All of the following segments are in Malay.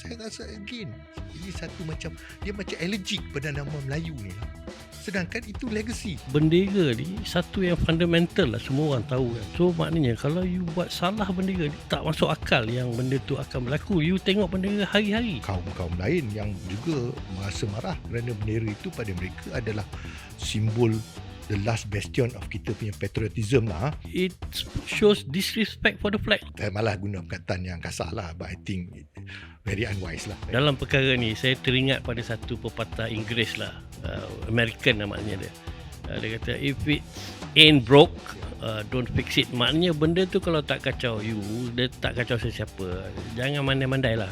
saya rasa again ini satu macam dia macam allergic pada nama Melayu ni lah. Sedangkan itu legacy. Bendera ni satu yang fundamental lah semua orang tahu kan. So maknanya kalau you buat salah bendera ni tak masuk akal yang benda tu akan berlaku. You tengok bendera hari-hari. Kaum-kaum lain yang juga merasa marah kerana bendera itu pada mereka adalah simbol the last bastion of kita punya patriotism lah. It shows disrespect for the flag. Saya malah guna perkataan yang kasar lah but I think it very unwise lah. Dalam perkara ni saya teringat pada satu pepatah Inggeris lah. Uh, American lah maknanya dia. Uh, dia kata if it ain't broke uh, don't fix it. Maknanya benda tu kalau tak kacau you, dia tak kacau sesiapa. Jangan mandai-mandai lah.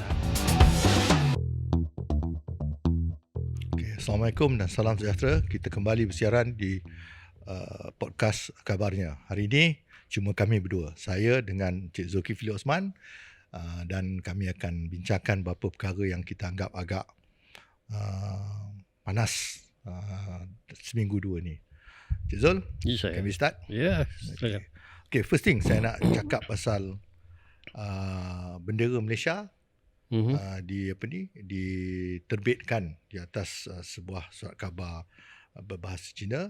Assalamualaikum dan salam sejahtera. Kita kembali bersiaran di uh, podcast kabarnya. Hari ini cuma kami berdua. Saya dengan Cik Zulkifli Osman uh, dan kami akan bincangkan beberapa perkara yang kita anggap agak uh, panas uh, seminggu dua ni. Cik Zul, saya. can we start? Ya, silakan. Okay, first thing saya nak cakap pasal uh, bendera Malaysia Mhm. uh, di apa ni diterbitkan di atas uh, sebuah surat khabar uh, berbahasa Cina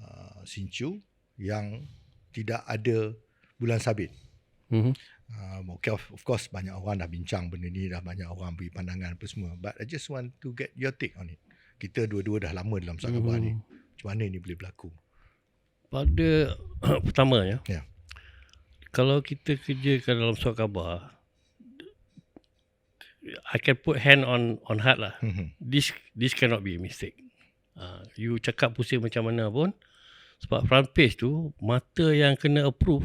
uh, Sinchu yang tidak ada bulan sabit. Mhm. Uh, okay, of, of course banyak orang dah bincang benda ni dah banyak orang beri pandangan apa semua but I just want to get your take on it. Kita dua-dua dah lama dalam surat khabar ni. Mhm. Macam mana ni boleh berlaku? Pada pertama ya. Ya. Kalau kita kerjakan dalam surat khabar I can put hand on on heart lah. Mhm. This this cannot be a mistake. Uh, you cakap pusing macam mana pun sebab front page tu mata yang kena approve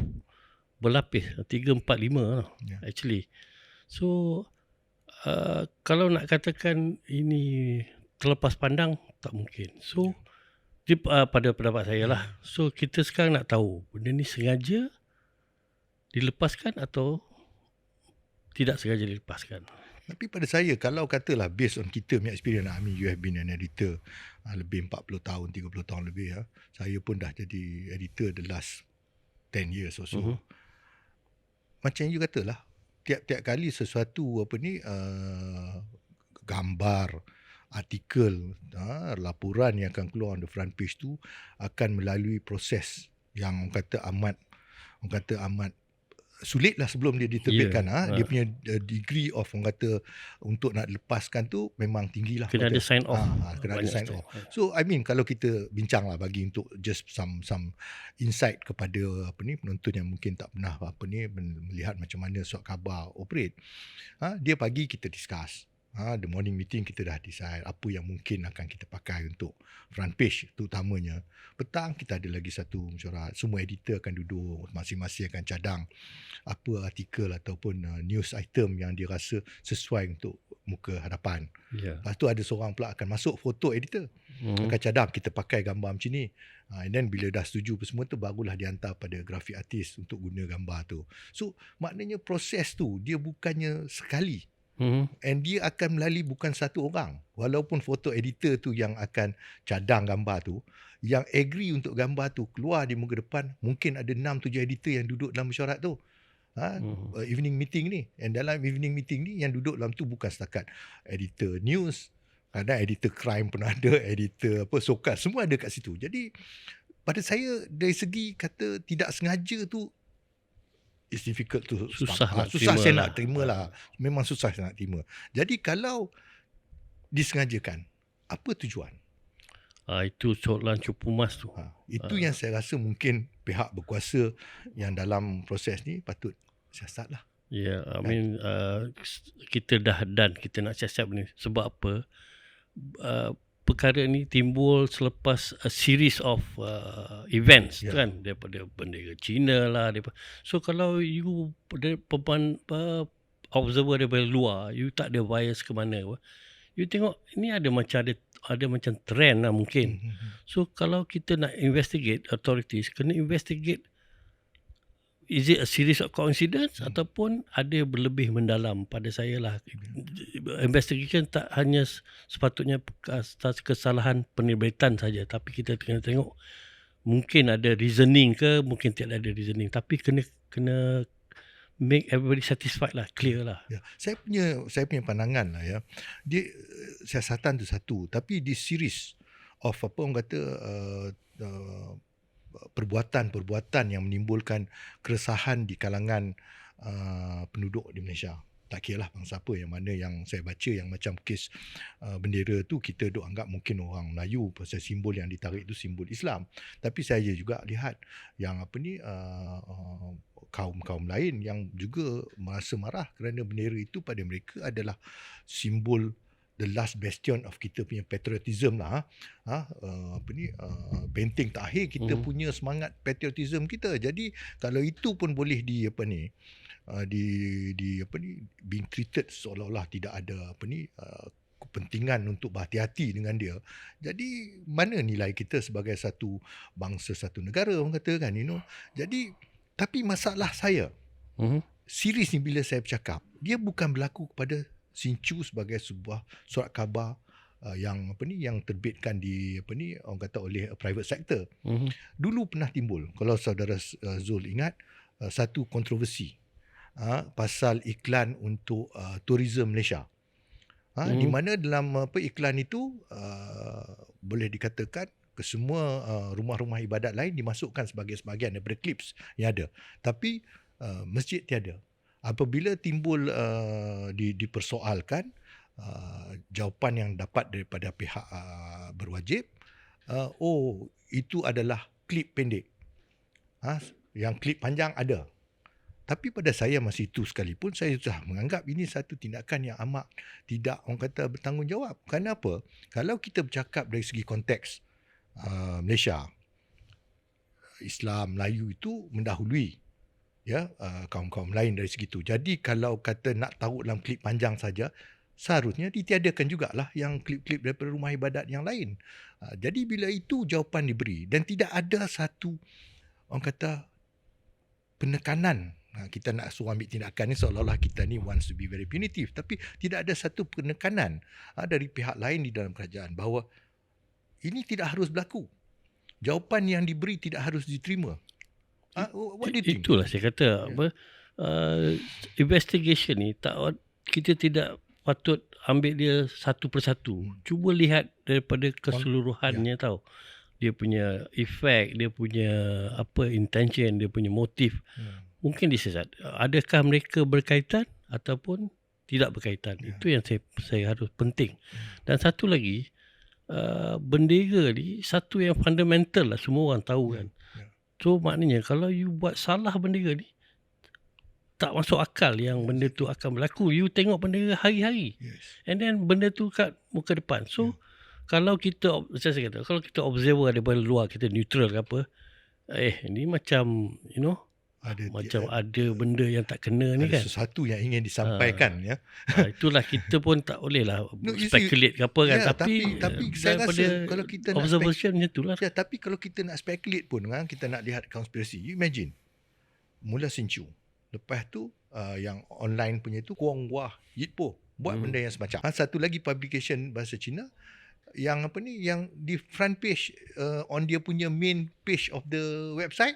berlapis 3 4 5 lah Ya. actually. So uh, kalau nak katakan ini terlepas pandang tak mungkin. So di, uh, pada pendapat saya lah. So kita sekarang nak tahu benda ni sengaja dilepaskan atau tidak sengaja dilepaskan. Tapi pada saya kalau katalah based on kita punya experience I mean you have been an editor uh, lebih 40 tahun 30 tahun lebih ya. Saya pun dah jadi editor the last 10 years or so. Mhm. Macam you katalah tiap-tiap kali sesuatu apa ni uh, gambar artikel uh, laporan yang akan keluar on the front page tu akan melalui proses yang orang kata amat orang kata amat sulit lah sebelum dia diterbitkan Ya, yeah. ha. dia ha. punya uh, degree of orang kata untuk nak lepaskan tu memang tinggi lah Kena ada sign off. Ah, ah, kena ada Banyak sign sign off. So I mean kalau kita bincang lah bagi untuk just some some insight kepada apa ni penonton yang mungkin tak pernah apa ni melihat macam mana surat khabar operate. Ha, dia pagi kita discuss. Ha, the morning meeting kita dah decide apa yang mungkin akan kita pakai untuk front page terutamanya. Petang kita ada lagi satu mesyuarat. Semua editor akan duduk, masing-masing akan cadang apa artikel ataupun uh, news item yang dia rasa sesuai untuk muka hadapan. Ya. Lepas tu ada seorang pula akan masuk foto editor. Hmm. Akan cadang kita pakai gambar macam ni. Ha, and then bila dah setuju apa semua tu barulah dihantar pada grafik artis untuk guna gambar tu. So maknanya proses tu dia bukannya sekali. Hmm. And dia akan melalui bukan satu orang. Walaupun foto editor tu yang akan cadang gambar tu, yang agree untuk gambar tu keluar di muka depan, mungkin ada 6 7 editor yang duduk dalam mesyuarat tu. Ha, Mhm. uh, evening meeting ni. And dalam evening meeting ni yang duduk dalam tu bukan setakat editor news, kadang editor crime pun ada, editor apa sokal, semua ada kat situ. Jadi pada saya dari segi kata tidak sengaja tu it's difficult to Susah Ah, nak susah terima saya lah. nak terima lah. Memang susah saya nak terima. Jadi kalau disengajakan, apa tujuan? Ah, itu soalan cupu mas tu. Ha, itu Ah. yang saya rasa mungkin pihak berkuasa yang dalam proses ni patut siasat lah. Ya, yeah, I mean uh, kita dah dan kita nak siasat ni sebab apa? Uh, perkara ni timbul selepas a series of uh, events yeah. kan daripada bendera Cina lah daripada so kalau you uh, observer daripada luar you tak ada bias ke mana apa, you tengok ini ada macam ada ada macam trend lah mungkin Mhm. So kalau kita nak investigate authorities kena investigate is it a series of coincidence hmm. ataupun ada berlebih mendalam pada saya lah investigation tak hanya sepatutnya kesalahan penerbitan saja tapi kita kena tengok mungkin ada reasoning ke mungkin tidak ada reasoning tapi kena kena make everybody satisfied lah, clear lah. Ya, saya punya saya punya pandangan lah ya. Dia siasatan tu satu, tapi di series of apa orang kata uh, uh, perbuatan-perbuatan yang menimbulkan keresahan di kalangan uh, penduduk di Malaysia. Tak kira lah bangsa apa yang mana yang saya baca yang macam kes uh, bendera tu kita duk anggap mungkin orang Melayu pasal simbol yang ditarik itu simbol Islam. Tapi saya juga lihat yang apa ni uh, uh, kaum-kaum lain yang juga merasa marah kerana bendera itu pada mereka adalah simbol the last bastion of kita punya patriotism lah ha uh, apa ni uh, benteng terakhir kita Mhm. punya semangat patriotism kita jadi kalau itu pun boleh di apa ni uh, di di apa ni being treated seolah-olah tidak ada apa ni uh, kepentingan untuk berhati-hati dengan dia. Jadi mana nilai kita sebagai satu bangsa satu negara orang kata kan you know. Jadi tapi masalah saya Mhm. series ni bila saya bercakap dia bukan berlaku kepada Sinchu sebagai sebuah surat khabar uh, yang apa ni yang terbitkan di apa ni orang kata oleh uh, private sector. Mhm. Dulu pernah timbul kalau saudara uh, Zul ingat uh, satu kontroversi uh, pasal iklan untuk uh, tourism Malaysia. Ha, Mhm. di mana dalam apa iklan itu uh, boleh dikatakan ke semua uh, rumah-rumah ibadat lain dimasukkan sebagai sebahagian daripada clips yang ada. Tapi uh, masjid tiada. Apabila timbul uh, di, dipersoalkan uh, jawapan yang dapat daripada pihak uh, berwajib, uh, oh itu adalah klip pendek. Ha, yang klip panjang ada. Tapi pada saya masa itu sekalipun saya sudah menganggap ini satu tindakan yang amat tidak orang kata bertanggungjawab. Kenapa? Kalau kita bercakap dari segi konteks uh, Malaysia, Islam, Melayu itu mendahului ya uh, kaum-kaum lain dari segi itu. Jadi kalau kata nak tahu dalam klip panjang saja, seharusnya ditiadakan jugalah yang klip-klip daripada rumah ibadat yang lain. Uh, jadi bila itu jawapan diberi dan tidak ada satu orang kata penekanan Ha, kita nak suruh ambil tindakan ni seolah-olah kita ni wants to be very punitive tapi tidak ada satu penekanan ha, dari pihak lain di dalam kerajaan bahawa ini tidak harus berlaku. Jawapan yang diberi tidak harus diterima. Ha, what do you think? Itulah saya kata Ya. apa uh, investigation ni tak kita tidak patut ambil dia satu persatu. Hmm. Cuba lihat daripada keseluruhannya Ya. tau. Dia punya efek, dia punya apa intention, dia punya motif. Hmm. Mungkin disesat. Adakah mereka berkaitan ataupun tidak berkaitan? Ya. Itu yang saya saya harus penting. Dan satu lagi uh, bendera ni satu yang fundamental lah semua orang tahu Ya, kan. So maknanya kalau you buat salah bendera ni tak masuk akal yang benda tu akan berlaku. You tengok bendera hari-hari Yes. and then benda tu kat muka depan. So Ya. kalau kita macam saya kata kalau kita observer daripada luar kita neutral ke apa eh ni macam you know Ada macam ada, ada benda yang tak kena ni kan. sesuatu yang ingin disampaikan ya. Ha, itulah kita pun tak boleh lah No, see, speculate ke apa kan. ya, tapi tapi- tapi saya rasa kalau kita nak observation macam itulah. Ya, tapi kalau kita nak speculate pun kan, kita nak lihat konspirasi. You imagine. Mula Sinchu. Lepas tu uh, yang online punya tu Kuang Wah Yitpo buat Hmm. benda yang semacam. Ha, satu lagi publication bahasa Cina yang apa ni yang di front page uh, on dia punya main page of the website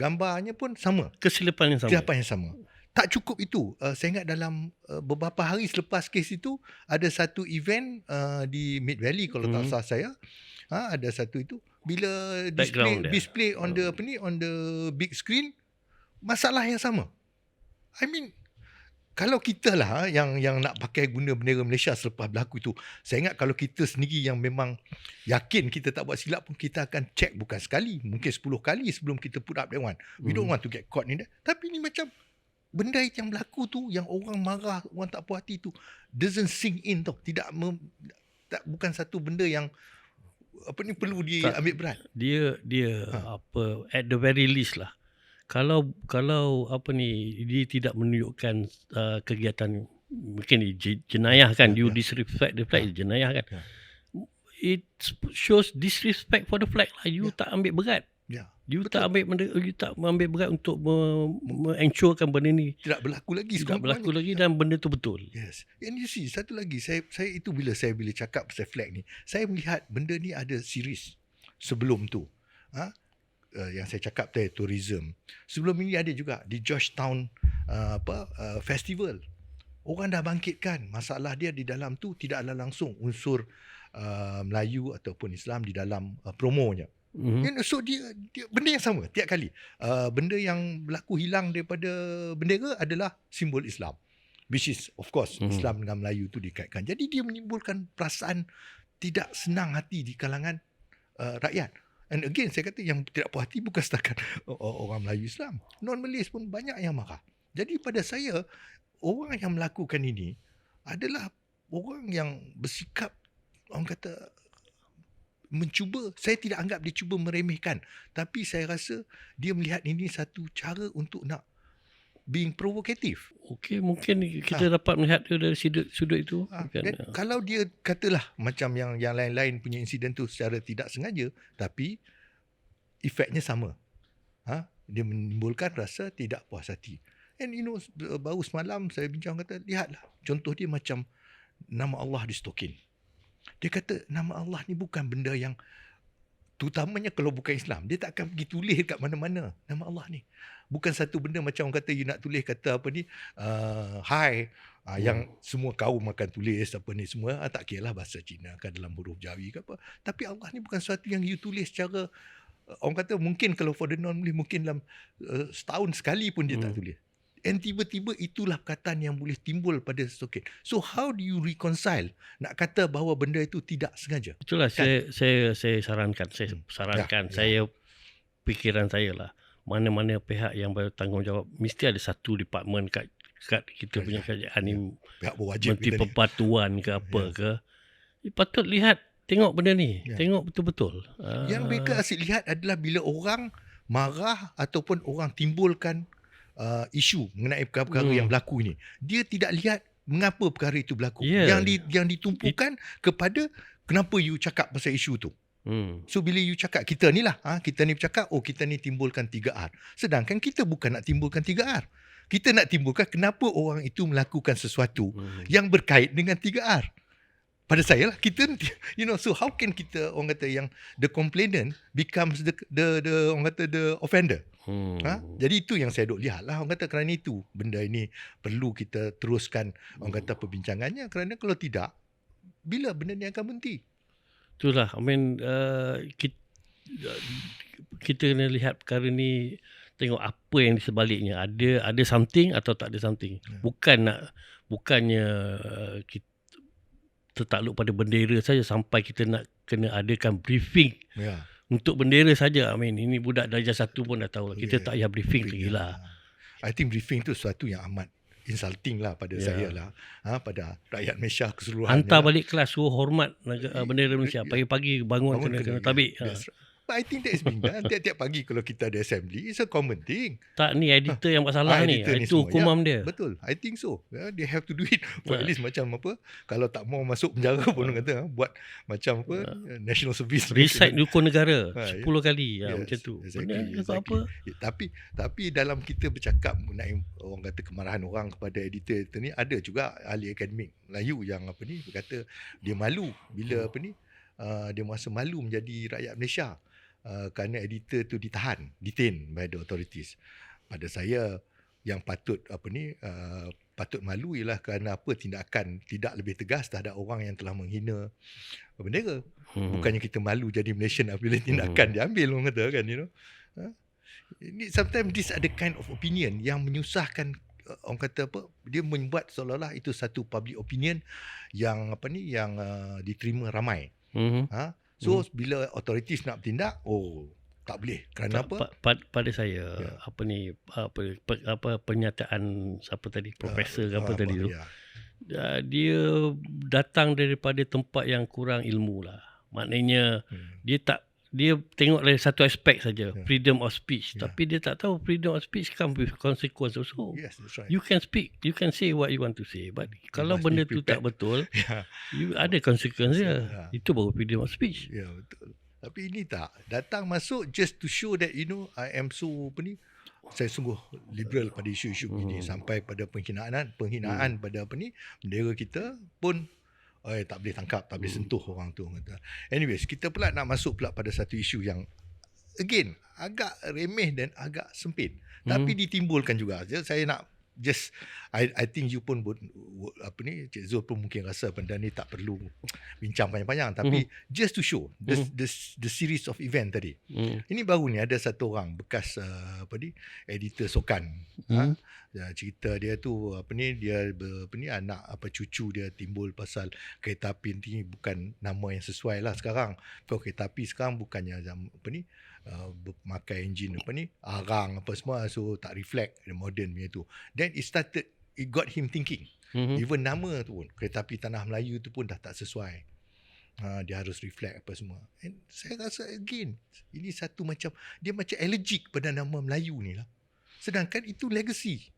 gambarnya pun sama. Kesilapan yang sama. Kesilapan yang sama. Tak cukup itu. Uh, saya ingat dalam uh, beberapa hari selepas kes itu ada satu event uh, di Mid Valley kalau tak Mhm. salah saya. Ha, ada satu itu bila display dia. display on the apa ni on the big screen masalah yang sama. I mean kalau kita lah yang yang nak pakai guna bendera Malaysia selepas berlaku itu. Saya ingat kalau kita sendiri yang memang yakin kita tak buat silap pun kita akan check bukan sekali, mungkin 10 kali sebelum kita put up that one. We don't Hmm. want to get caught in that. Tapi ni macam benda yang berlaku tu yang orang marah, orang tak puas hati tu doesn't sink in tau. Tidak mem, tak bukan satu benda yang apa ni perlu diambil berat. dia dia Ha. apa at the very least lah kalau kalau apa ni dia tidak menunjukkan uh, kegiatan mungkin jenayah kan Ya, you ya. disrespect the flag jenayah kan Ya. it shows disrespect for the flag lah you Ya. tak ambil berat Ya. you Betul. tak ambil benda you tak ambil berat untuk me- me-ensurekan benda ni Tidak berlaku lagi tidak berlaku lagi dan benda tu betul Yes. And you see, satu lagi, saya saya itu bila saya bila cakap pasal flag ni, saya melihat benda ni ada series sebelum tu. Ha? Uh, yang saya cakap tadi tourism. Sebelum ini ada juga di Georgetown uh, apa uh, festival. Orang dah bangkitkan masalah dia di dalam tu tidak ada langsung unsur uh, Melayu ataupun Islam di dalam uh, promonya. Mhm. Hmm. So dia, dia benda yang sama tiap kali. Uh, benda yang berlaku hilang daripada bendera adalah simbol Islam. Which is of course Hmm. Islam dengan Melayu tu dikaitkan. Jadi dia menimbulkan perasaan tidak senang hati di kalangan uh, rakyat. And again saya kata yang tidak puas hati bukan setakat orang Melayu Islam. Non-Malays pun banyak yang marah. Jadi pada saya orang yang melakukan ini adalah orang yang bersikap orang kata mencuba saya tidak anggap dia cuba meremehkan tapi saya rasa dia melihat ini satu cara untuk nak being provokatif. Okey, mungkin kita dapat melihat dia dari sudut, sudut itu. Ha, kan? dan kalau dia katalah macam yang yang lain-lain punya insiden tu secara tidak sengaja tapi efeknya sama. Ha? Dia menimbulkan rasa tidak puas hati. And you know baru semalam saya bincang kata lihatlah contoh dia macam nama Allah distokin. Dia kata nama Allah ni bukan benda yang terutamanya kalau bukan Islam dia tak akan pergi tulis kat mana-mana. Nama Allah ni. Bukan satu benda macam orang kata you nak tulis kata apa ni? Uh, hi. Uh, yang semua kaum akan tulis apa ni semua. Uh, tak kira lah bahasa Cina kan dalam huruf Jawi ke apa. Tapi Allah ni bukan sesuatu yang you tulis secara uh, orang kata mungkin kalau for the non mungkin dalam uh, setahun sekali pun dia hmm. tak tulis And tiba-tiba itulah perkataan yang boleh timbul pada sesuatu. So how do you reconcile nak kata bahawa benda itu tidak sengaja? Itulah kan? saya saya saya sarankan, saya Hmm. sarankan, Ya, ya. saya pikiran saya lah. Mana-mana pihak yang bertanggungjawab mesti ada satu department kat kat kita Ya, punya ya, kerajaan ni Pihak berwajib Menteri ni. Pembatuan ke apa Ya. ke. Eh, patut lihat tengok benda ni. Ya. Tengok betul-betul. Yang Ah, mereka asyik lihat adalah bila orang marah ataupun orang timbulkan uh, isu mengenai perkara-perkara Hmm. yang berlaku ini. Dia tidak lihat mengapa perkara itu berlaku. Ya. Yang di, yang ditumpukan kepada kenapa you cakap pasal isu tu. Hmm. So bila you cakap kita ni lah, ha, kita ni bercakap, oh kita ni timbulkan 3R. Sedangkan kita bukan nak timbulkan 3R. Kita nak timbulkan kenapa orang itu melakukan sesuatu Hmm. yang berkait dengan 3R. Pada saya lah kita you know so how can kita orang kata yang the complainant becomes the the the orang kata the offender. Hmm. Ha? Jadi itu yang saya duk lihat lah orang kata kerana itu benda ini perlu kita teruskan orang kata perbincangannya kerana kalau tidak bila benda ni akan berhenti. Itulah, I mean, uh, kita, kita kena lihat perkara ni, tengok apa yang di sebaliknya. Ada ada something atau tak ada something. Ya. Bukan nak, bukannya uh, kita tertakluk pada bendera saja sampai kita nak kena adakan briefing Ya. untuk bendera saja. I mean, ini budak darjah satu pun dah tahu lah. Kita Ya, tak payah briefing lagi lah. I think briefing tu sesuatu yang amat insulting lah pada Ya. saya lah. Ha, pada rakyat Malaysia keseluruhannya. Hantar lah. balik kelas, suruh hormat negara, bendera Malaysia. Ya. Pagi-pagi bangun, Bangun kena, kena, kena- tabik. Ha. Right. But I think that is being done. Tiap-tiap pagi kalau kita ada assembly, it's a common thing. Tak ni editor yang buat salah Ah, ni. ni Itu semua. hukuman dia. Betul. I think so. Yeah, they have to do it. For Ah. at least macam apa. Kalau tak mau masuk penjara pun orang kata. ah, Buat macam apa. National service. Recite dukun negara Ha, ya. 10 kali ha, Yes, macam tu. exactly, Benda exactly. apa? Ya, tapi tapi dalam kita bercakap mengenai orang kata kemarahan orang kepada editor ni ada juga ahli akademik Melayu yang apa ni berkata dia malu bila apa ni uh, dia merasa malu menjadi rakyat Malaysia uh, kerana editor tu ditahan, detain by the authorities. Pada saya yang patut apa ni uh, patut malu ialah kerana apa tindakan tidak lebih tegas terhadap orang yang telah menghina bendera. Hmm. Bukannya kita malu jadi Malaysian apabila tindakan diambil orang kata kan you know. Ha? Ini sometimes this are the kind of opinion yang menyusahkan uh, orang kata apa dia membuat seolah-olah itu satu public opinion yang apa ni yang uh, diterima ramai. Hmm. Ha? So bila authorities nak bertindak oh tak boleh kerana apa? Pa, pa, pada saya Ya. apa ni apa pe, apa pernyataan siapa tadi profesor ke apa Ah, tadi tu ya. uh, dia datang daripada tempat yang kurang ilmu lah maknanya Hmm. dia tak dia tengok dari satu aspek saja Ya. freedom of speech Ya. tapi dia tak tahu freedom of speech come with consequence also Yes, that's right. you can speak you can say what you want to say but kalau must be benda tu tak betul Ya. you ada consequence dia Ya. itu baru freedom of speech Ya betul. Tapi ini tak. Datang masuk just to show that you know I am so apa ni saya sungguh liberal pada isu-isu begini Hmm. sampai pada penghinaan penghinaan pada apa ni bendera kita pun eh tak boleh tangkap tak boleh Hmm. sentuh orang tu kata. Anyways kita pula nak masuk pula pada satu isu yang again agak remeh dan agak sempit. Hmm. Tapi ditimbulkan juga. Saya nak just I I think you pun apa ni Cik Zul pun mungkin rasa benda ni tak perlu bincang panjang-panjang tapi just to show the, Mhm. the the series of event tadi. Hmm. Ini baru ni ada satu orang bekas uh, apa ni editor Sokan. Hmm. Ya, cerita dia tu apa ni dia apa ni anak apa cucu dia timbul pasal kereta api ni bukan nama yang sesuai lah sekarang. Kau kereta api sekarang bukannya apa ni uh, memakai enjin apa ni arang apa semua so tak reflect the modern punya tu. Then it started it got him thinking. Hmm. Even nama tu pun kereta api tanah Melayu tu pun dah tak sesuai. Ha, dia harus reflect apa semua. And saya rasa again ini satu macam dia macam allergic pada nama Melayu ni lah. Sedangkan itu legacy.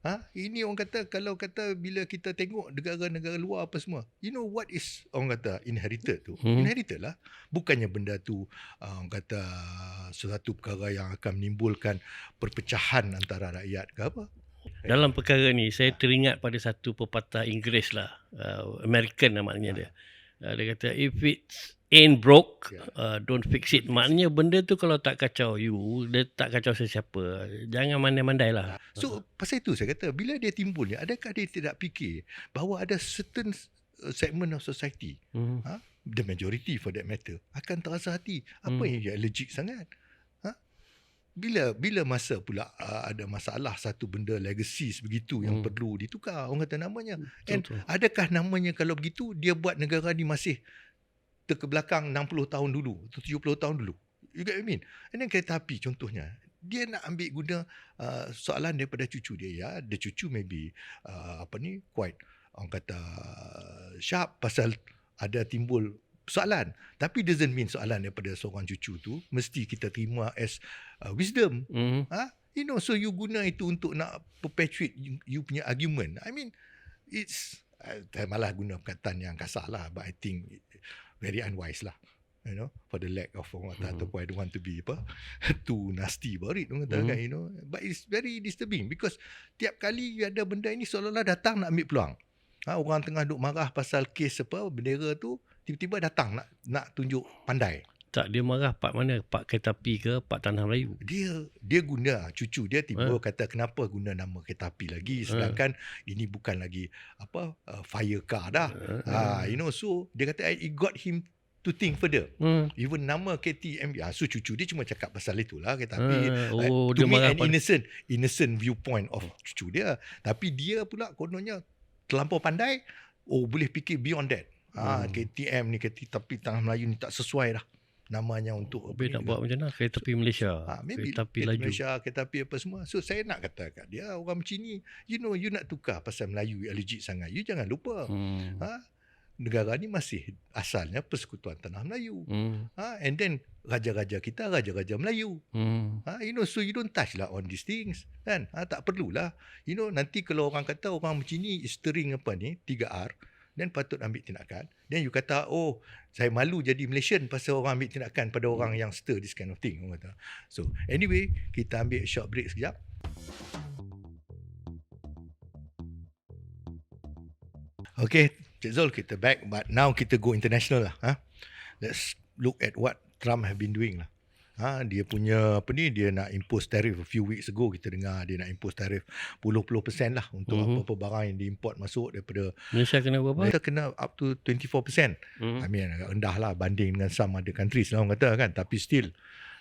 Ha? Ini orang kata kalau kata bila kita tengok negara-negara luar apa semua. You know what is orang kata inherited tu? Hmm. Inherited lah. Bukannya benda tu uh, orang kata sesuatu perkara yang akan menimbulkan perpecahan antara rakyat ke apa. Dalam perkara ni saya teringat pada satu pepatah Inggeris lah, uh, American lah maknanya dia. Uh, dia kata if it ain't broke, Ya. uh, don't fix it. Maknanya benda tu kalau tak kacau you, dia tak kacau sesiapa. Jangan mandai-mandai lah. So pasal itu saya kata bila dia timbul ni adakah dia tidak fikir bahawa ada certain uh, segment of society Hmm. the majority for that matter akan terasa hati apa Hmm. yang dia allergic sangat ha bila bila masa pula uh, ada masalah satu benda legacy begitu yang Hmm. perlu ditukar orang kata namanya And Betul. adakah namanya kalau begitu dia buat negara ni masih terkebelakang 60 tahun dulu atau 70 tahun dulu. You get what I mean? And then kereta api contohnya dia nak ambil guna uh, soalan daripada cucu dia ya. The cucu maybe uh, apa ni quite orang kata uh, sharp pasal ada timbul soalan. Tapi doesn't mean soalan daripada seorang cucu tu mesti kita terima as uh, wisdom. Hmm. ha? You know so you guna itu untuk nak perpetuate you, you punya argument. I mean it's uh, malah guna perkataan yang kasar lah but i think it, very unwise lah you know for the lack of orang kata Mhm. ataupun i don't want to be apa too nasty about it orang kata Mhm. kan you know but it's very disturbing because tiap kali ada benda ini seolah-olah datang nak ambil peluang ha, orang tengah duk marah pasal kes apa bendera tu tiba-tiba datang nak nak tunjuk pandai Tak dia marah part mana? Part kereta api ke part tanah Melayu? dia dia guna cucu dia tiba Ha. kata kenapa guna nama kereta api lagi Ha. sedangkan ini bukan lagi apa uh, fire car dah ha you know so dia kata it got him to think further Hmm. even nama KTM ah, so cucu dia cuma cakap pasal itulah kereta api Ah, Uh, oh, to dia me an pada innocent innocent viewpoint of cucu dia tapi dia pula kononnya terlampau pandai oh boleh fikir beyond that ah Hmm. KTM ni kereta api tanah Melayu ni tak sesuai dah namanya untuk Habis apa nak buat macam mana? Kereta api Malaysia. Ha, maybe kereta api laju. Malaysia, kereta api apa semua. So saya nak kata kat dia orang macam ni, you know you nak tukar pasal Melayu allergic sangat. You jangan lupa. Hmm. Ha? Negara ni masih asalnya persekutuan tanah Melayu. Hmm. Ha? And then raja-raja kita raja-raja Melayu. Hmm. Ha? You know so you don't touch lah on these things. Kan? Ha? Tak perlulah. You know nanti kalau orang kata orang macam ni stirring apa ni 3R dan patut ambil tindakan. Then you kata oh saya malu jadi Malaysian pasal orang ambil tindakan pada orang yang stir this kind of thing. Orang kata. So anyway kita ambil short break sekejap. Okay, Cik Zul, kita back. But now kita go international lah. Ha? Let's look at what Trump have been doing lah. Ha, dia punya apa ni dia nak impose tarif a few weeks ago kita dengar dia nak impose tarif 10-10% lah untuk Mhm. apa-apa barang yang diimport masuk daripada Malaysia kena berapa? kita kena up to 24%. Hmm. I mean agak rendah lah banding dengan some other countries lah orang kata kan tapi still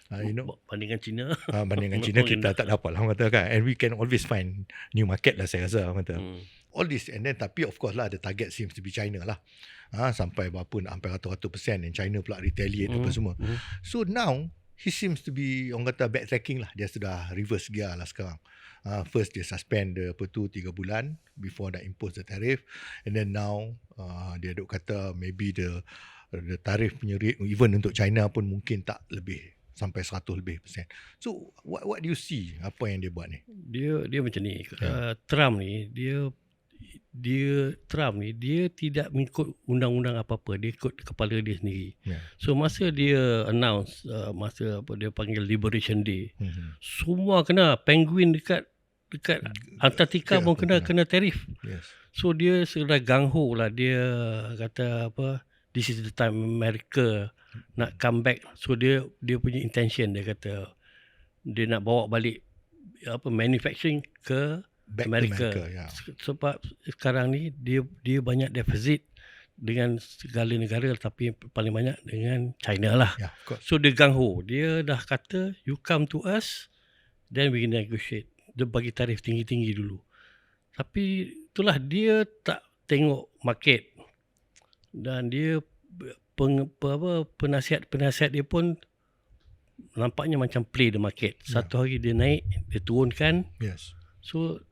uh, you know Bandingkan Cina. uh, banding dengan China kita tak dapat lah orang kata kan and we can always find new market lah saya rasa orang kata Hmm. all this and then tapi of course lah the target seems to be China lah ha, sampai berapa nak sampai ratus-ratus persen and China pula retaliate apa Hmm. semua Hmm. so now he seems to be orang kata backtracking lah dia sudah reverse gear lah sekarang uh, first dia suspend the apa tu 3 bulan before nak impose the tariff and then now uh, dia duk kata maybe the the tarif punya rate even untuk China pun mungkin tak lebih sampai 100 lebih persen. So what what do you see apa yang dia buat ni? Dia dia macam ni. Ya. Uh, Trump ni dia dia Trump ni dia tidak mengikut undang-undang apa-apa dia ikut kepala dia sendiri. Ya. So masa dia announce uh, masa apa dia panggil Liberation Day Hmm. semua kena penguin dekat dekat Antartika pun kena kena. kena tarif. Yes. So dia sudah gangho lah dia kata apa this is the time America nak come back. So dia dia punya intention dia kata dia nak bawa balik apa manufacturing ke Back Amerika. to America. Ya. Se- sebab sekarang ni dia dia banyak defisit dengan segala negara tapi paling banyak dengan China lah. Ya, of course. So dia gang ho. Dia dah kata you come to us then we negotiate. Dia bagi tarif tinggi-tinggi dulu. Tapi itulah dia tak tengok market dan dia peng, pe- apa penasihat-penasihat dia pun nampaknya macam play the market. Ya. Satu hari dia naik, dia turunkan. Yes. So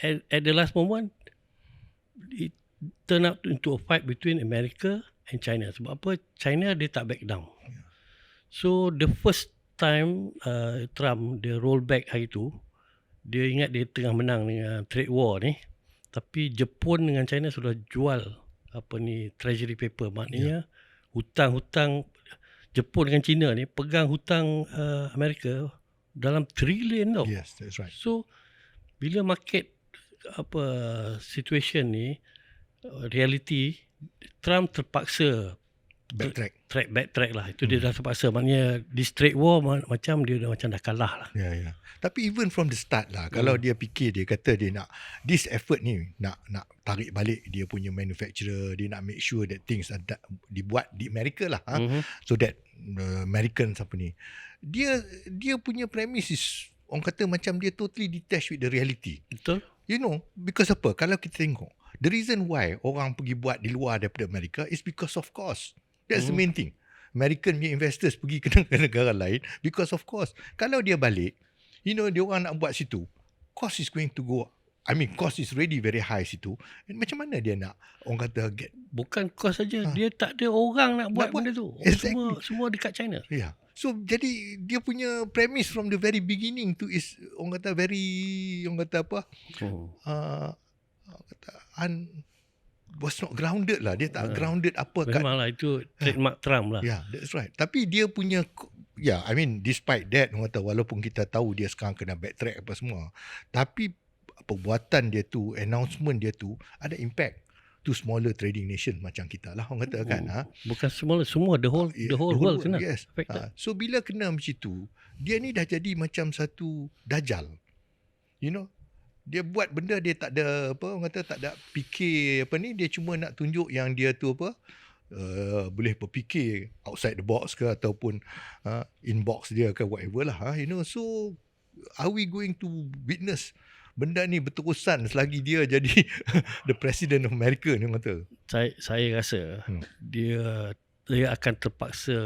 at, at the last moment it turn out into a fight between America and China. Sebab apa? China dia tak back down. So the first time uh, Trump dia roll back hari tu, dia ingat dia tengah menang dengan trade war ni. Tapi Jepun dengan China sudah jual apa ni treasury paper. Maknanya hutang-hutang Jepun dengan China ni pegang hutang uh, Amerika dalam trilion tau. Yes, that's right. So bila market apa situation ni uh, reality Trump terpaksa Backtrack. track back track lah itu dia dah terpaksa maknanya di straight war ma- macam dia dah macam dah kalah lah Ya, ya. Tapi even from the start lah, kalau Hmm. dia fikir dia kata dia nak this effort ni nak nak tarik balik dia punya manufacturer, dia nak make sure that things ada dibuat di Amerika lah, ha? mm-hmm. so that uh, Americans apa ni. Dia dia punya premise is orang kata macam dia totally detached with the reality. betul You know, because apa? Kalau kita tengok, the reason why orang pergi buat di luar daripada Amerika is because of cost. That's the Hmm. main thing. American punya investors pergi ke negara lain because of cost. Kalau dia balik, you know, dia orang nak buat situ, cost is going to go I mean, cost is really very high situ. And macam mana dia nak orang kata get bukan kos saja Ha. dia tak ada orang nak buat, buat. benda tu Exactly. semua semua dekat China Yeah. So jadi dia punya premise from the very beginning tu is orang kata very orang kata apa? oh. Uh, orang kata un, was not grounded lah. Dia tak Ah. grounded apa kat memanglah itu trademark Trump lah Yeah, that's right. Tapi dia punya yeah, I mean despite that orang kata walaupun kita tahu dia sekarang kena backtrack apa semua, tapi perbuatan dia tu, announcement dia tu ada impact to smaller trading nation macam kita lah orang kata kan. Oh, Ha? bukan semua semua the whole Yeah, the whole world kena Yes. affected. Ha. So bila kena macam tu, dia ni dah jadi macam satu dajal. You know, dia buat benda dia tak ada apa orang kata tak ada fikir apa ni dia cuma nak tunjuk yang dia tu apa uh, boleh berfikir outside the box ke ataupun uh, inbox dia ke whatever lah ha? you know so are we going to witness benda ni berterusan selagi dia jadi the president of America ni kata saya saya rasa Hmm. dia dia akan terpaksa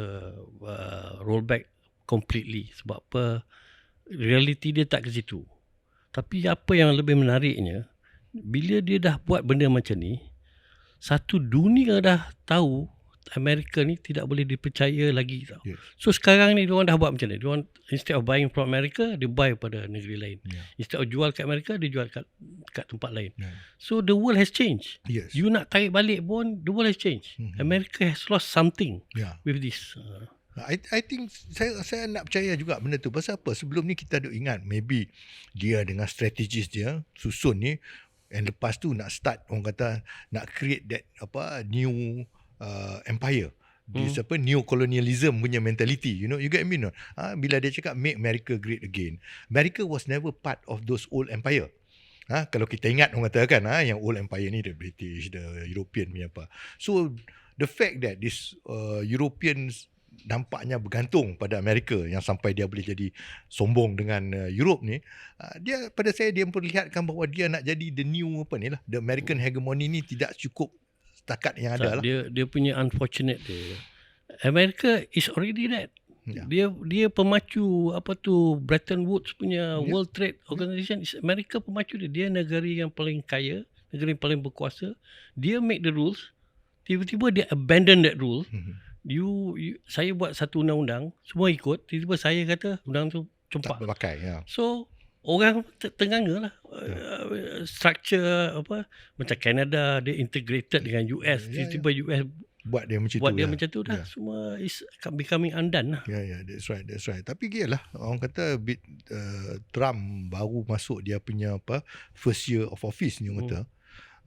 uh, roll back completely sebab apa reality dia tak ke situ. Tapi apa yang lebih menariknya bila dia dah buat benda macam ni satu dunia dah tahu Amerika ni tidak boleh dipercaya lagi tau. Yes. So sekarang ni dia orang dah buat macam ni. Dia orang instead of buying from America, dia buy pada negeri lain. yeah. Instead of jual kat Amerika, dia jual kat kat tempat lain. Yeah. So the world has changed. yes You nak tarik balik pun the world has changed. Mhm. America has lost something yeah with this. Uh, I I think saya saya nak percaya juga benda tu. Pasal apa? Sebelum ni kita ada ingat maybe dia dengan strategis dia susun ni and lepas tu nak start orang kata nak create that apa new uh, empire. This apa new colonialism punya mentality. You know, you get me no? Ha, bila dia cakap make America great again. America was never part of those old empire. Ha, kalau kita ingat orang kata kan ha, yang old empire ni the British, the European punya apa. So the fact that this uh, Europeans nampaknya bergantung pada Amerika yang sampai dia boleh jadi sombong dengan uh, Europe ni uh, dia pada saya dia memperlihatkan bahawa dia nak jadi the new apa ni lah the American hegemony ni tidak cukup setakat yang ada tak, lah dia dia punya unfortunate dia. America is already that. Ya. Dia dia pemacu apa tu Bretton Woods punya Ya. World Trade Organization is America pemacu dia. Dia negara yang paling kaya, negara yang paling berkuasa. Dia make the rules. Tiba-tiba dia abandon that rule. Mhm. You, you saya buat satu undang-undang, semua ikut. Tiba-tiba saya kata undang tu tak cumpak. berpakai ya So orang ter- ternganga lah uh, structure apa macam Canada dia integrated dengan US Ya, ya. tiba-tiba US buat dia macam buat tu dia lah. macam tu dah Ya. semua is becoming undone lah Ya ya that's right that's right. Tapi gialah orang kata bit uh, Trump baru masuk dia punya apa first year of office ni orang Hmm. kata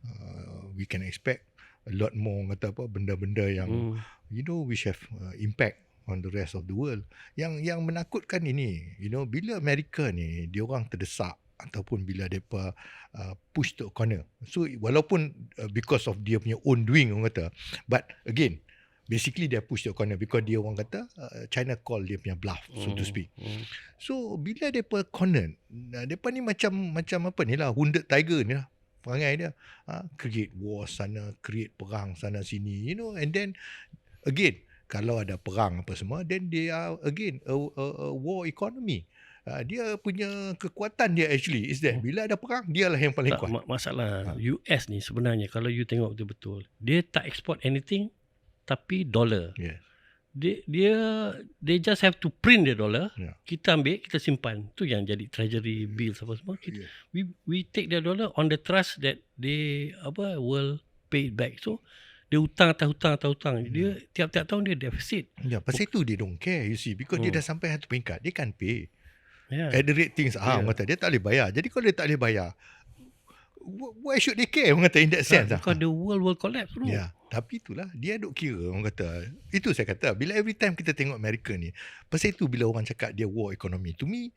uh, we can expect a lot more orang kata apa benda-benda yang hmm. you know which have uh, impact on the rest of the world. Yang yang menakutkan ini, you know, bila Amerika ni dia orang terdesak ataupun bila depa uh, push to corner. So walaupun uh, because of dia punya own doing orang kata, but again basically dia push to corner because dia orang kata uh, China call dia punya bluff so to Hmm, speak. hmm. So bila depa corner, uh, depa ni macam macam apa ni lah, wounded tiger ni lah perangai dia. Ha, create war sana, create perang sana sini, you know, and then again kalau ada perang apa semua, then they are again a, a, a war economy. Uh, dia punya kekuatan dia actually is that Hmm. bila ada perang dialah yang paling Tak, kuat. ma- masalah Ha. US ni sebenarnya kalau you tengok betul-betul, dia tak export anything tapi dollar. Yeah. Dia dia they just have to print the dollar. Yeah. Kita ambil, kita simpan. Tu yang jadi treasury bills apa semua. Kita, Yeah. we we take the dollar on the trust that they apa will pay it back. So dia hutang atas hutang atas hutang. Dia tiap-tiap tahun dia deficit. Ya, pasal itu dia don't care you see because dia Hmm. dah sampai satu peringkat dia kan pay. Ya. At the rate things ah Yeah. dia tak boleh bayar. Jadi kalau dia tak boleh bayar wh- why should they care orang kata in that sense ah. Because the world will collapse bro. Ya, tapi itulah dia duk kira orang kata. Itu saya kata bila every time kita tengok Amerika ni, pasal itu bila orang cakap dia war economy. To me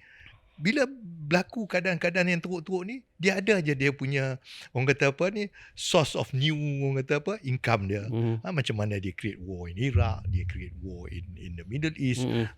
bila berlaku keadaan-keadaan yang teruk-teruk ni, dia ada aja dia punya orang kata apa ni source of new orang kata apa income dia. Hmm. Ha, macam mana dia create war in Iraq, dia create war in in the Middle East. Hmm.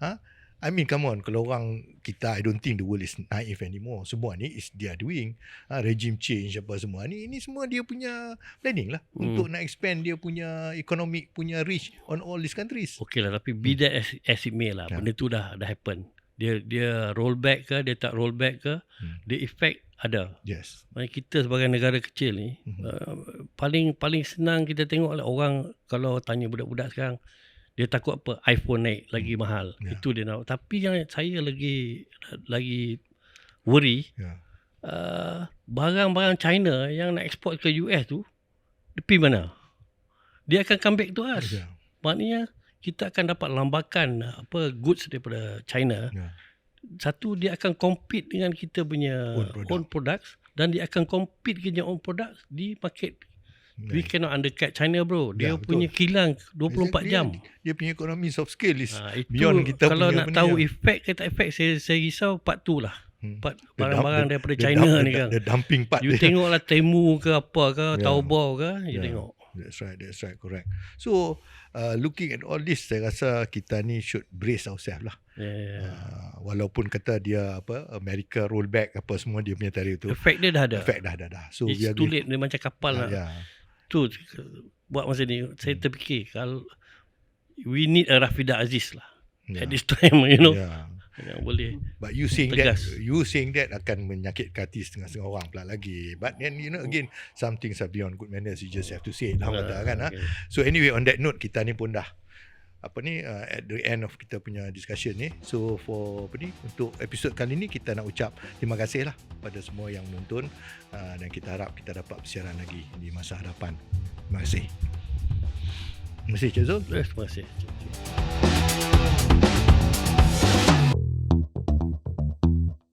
I mean come on kalau orang kita I don't think the world is naive anymore. Semua ni is dia doing. Ha, regime change apa semua ni ini semua dia punya planning lah Hmm. untuk nak expand dia punya economic punya reach on all these countries. Okay lah tapi be that as, as it may lah Ya. benda tu dah dah happen dia dia roll back ke dia tak roll back ke Hmm. the effect ada Yes. Maksudnya kita sebagai negara kecil ni Mhm. uh, paling paling senang kita tengok lah orang kalau tanya budak-budak sekarang dia takut apa iPhone naik lagi mahal Ya. itu dia nak tapi yang saya lagi lagi worry Ya. uh, barang-barang China yang nak export ke US tu pergi mana dia akan come back to us Ya. Maknanya kita akan dapat lambakan uh, apa goods daripada China. Ya. Satu dia akan compete dengan kita punya Own product. own products dan dia akan compete dengan own products di market. Ya. We cannot undercut China bro. Dia Ya, betul. punya kilang 24 Exactly. jam. Dia punya economy soft scale is Ha, itu beyond kita kalau punya nak benda tahu yang- efek ke tak efek saya saya risau part tu lah. Hmm. Part The barang-barang daripada the China dump- ni the- kan. The dumping part You dia. tengoklah Temu ke apa ke, Ya. Taobao ke, you Ya. tengok. That's right, that's right, correct. So, uh, looking at all this, saya rasa kita ni should brace ourselves lah. Yeah, yeah. Uh, walaupun kata dia apa America roll back apa semua dia punya tarikh tu. Efek dia dah ada. Effect dah dah dah. So It's too late dia macam kapal Ah, nak ya. tu buat masa ni saya Hmm. terfikir kalau we need a Rafidah Aziz lah Ya. at this time you know Ya. Yang boleh But you saying Tegas. that you saying that akan menyakitkan hati setengah-setengah orang pula lagi. But then you know again some things are beyond good manners. You just have to say it lah kata kan. Ha? okay. So anyway on that note kita ni pun dah apa ni uh, at the end of kita punya discussion ni. So for apa ni untuk episod kali ni kita nak ucap terima kasih lah pada semua yang menonton uh, dan kita harap kita dapat bersiaran lagi di masa hadapan. Terima kasih. Terima kasih Cik Zul. Terima kasih